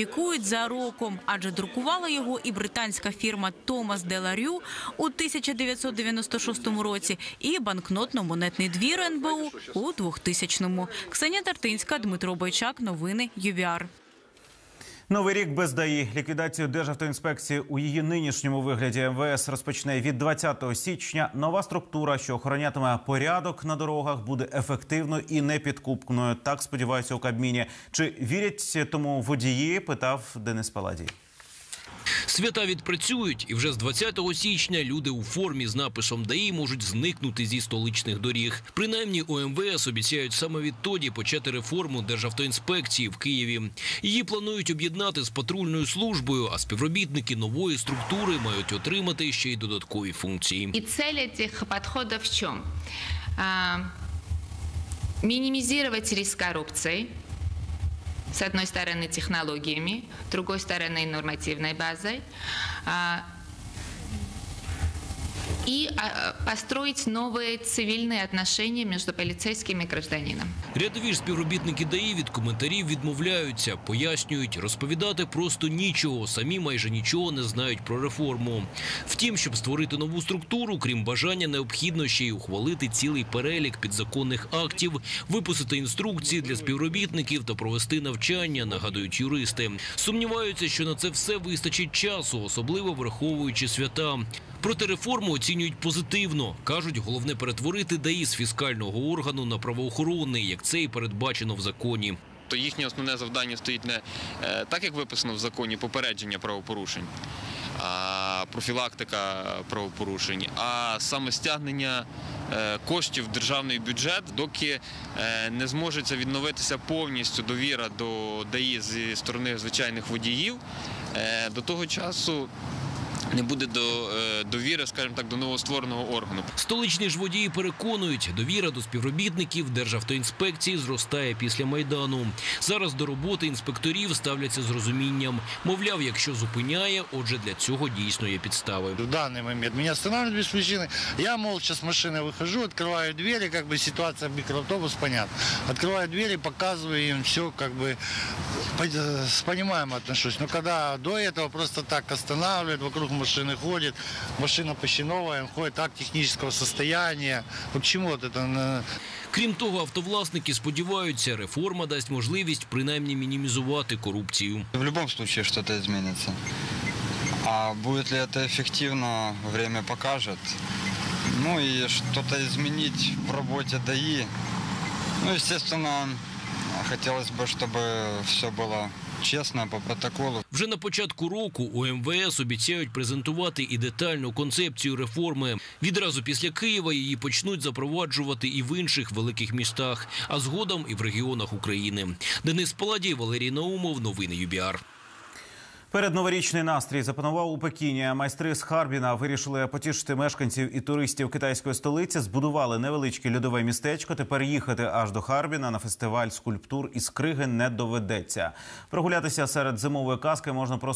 сертифікують за роком, адже друкувала його і британська фірма Томас Деларю у 1996 році, і банкнотно-монетний двір НБУ у 2000-му. Ксенія Тартинська, Дмитро Бойчак. Новини ЮВІАР. Новий рік без ДАІ. Ліквідацію Державтоінспекції у її нинішньому вигляді МВС розпочне від 20 січня. Нова структура, що охоронятиме порядок на дорогах, буде ефективною і непідкупною. Так сподіваються у Кабміні. Чи вірять тому водії? Питав Денис Паладій. Свята відпрацюють, і вже з 20 січня люди у формі з написом ДАІ можуть зникнути зі столичних доріг. Принаймні у МВС обіцяють саме відтоді почати реформу Державтоінспекції в Києві. Її планують об'єднати з патрульною службою, а співробітники нової структури мають отримати ще й додаткові функції. И цель этих подходов в чем? А, Минимизировать риск коррупции, с одной стороны технологиями, с другой стороны нормативной базой, и построить новые цивильные отношения между полицейским и гражданином. Рядові ж співробітники ДАІ від коментарів відмовляються, пояснюють, розповідати просто нічого, самі майже нічого не знають про реформу. Втім, щоб створити нову структуру, крім бажання, необхідно ще й ухвалити цілий перелік підзаконних актів, випустити інструкції для співробітників та провести навчання, нагадують юристи. Сумніваються, що на це все вистачить часу, особливо враховуючи свята. Проте реформу оцінюють позитивно. Кажуть, головне перетворити ДАІ фіскального органу на правоохоронний, як це і передбачено в законі. то їхнє основне завдання стоїть не е, так, як виписано в законі, попередження правопорушень, а профілактика правопорушень, а саме стягнення е, коштів в державний бюджет, доки е, не зможеться відновитися повністю довіра до ДАІ зі сторони звичайних водіїв, до того часу не буде до, е, довіри, скажімо так, до новоствореного органу. Столичні ж водії переконують, довіра до співробітників Державтоінспекції зростає після майдану. Зараз до роботи інспекторів ставляться з розумінням. Мовляв, якщо зупиняє, отже, для цього дійсно є підстави. В данный момент меня останавливают без причины. Я молча с машины выхожу, открываю двери, как бы ситуация микроавтобус, понятно. Открываю двери, показываю им все, как бы по- с пониманием отношусь. Но когда до этого просто так останавливают, вокруг машины ходит, машина почти новая, ходит так технического состояния. Вот к чему вот это? на- Крім того, автовласники сподіваються, реформа дасть можливість принаймні мінімізувати корупцію. В любом случае что-то изменится. А будет ли это эффективно, время покажет. Ну и что-то изменить в работе ДАИ. Ну, естественно, хотелось бы, чтобы все было честно, по протоколу. Вже на початку року у МВС обіцяють презентувати і детальну концепцію реформи. Відразу після Києва її почнуть запроваджувати і в інших великих містах, а згодом і в регіонах України. Денис Паладій, Валерій Наумов. Новини ЮБІАР. Передноворічний настрій запанував у Пекіні. Майстри з Харбіна вирішили потішити мешканців і туристів китайської столиці. Збудували невеличке льодове містечко. Тепер їхати аж до Харбіна на фестиваль скульптур із Криги не доведеться. Прогулятися серед зимової казки можна просто.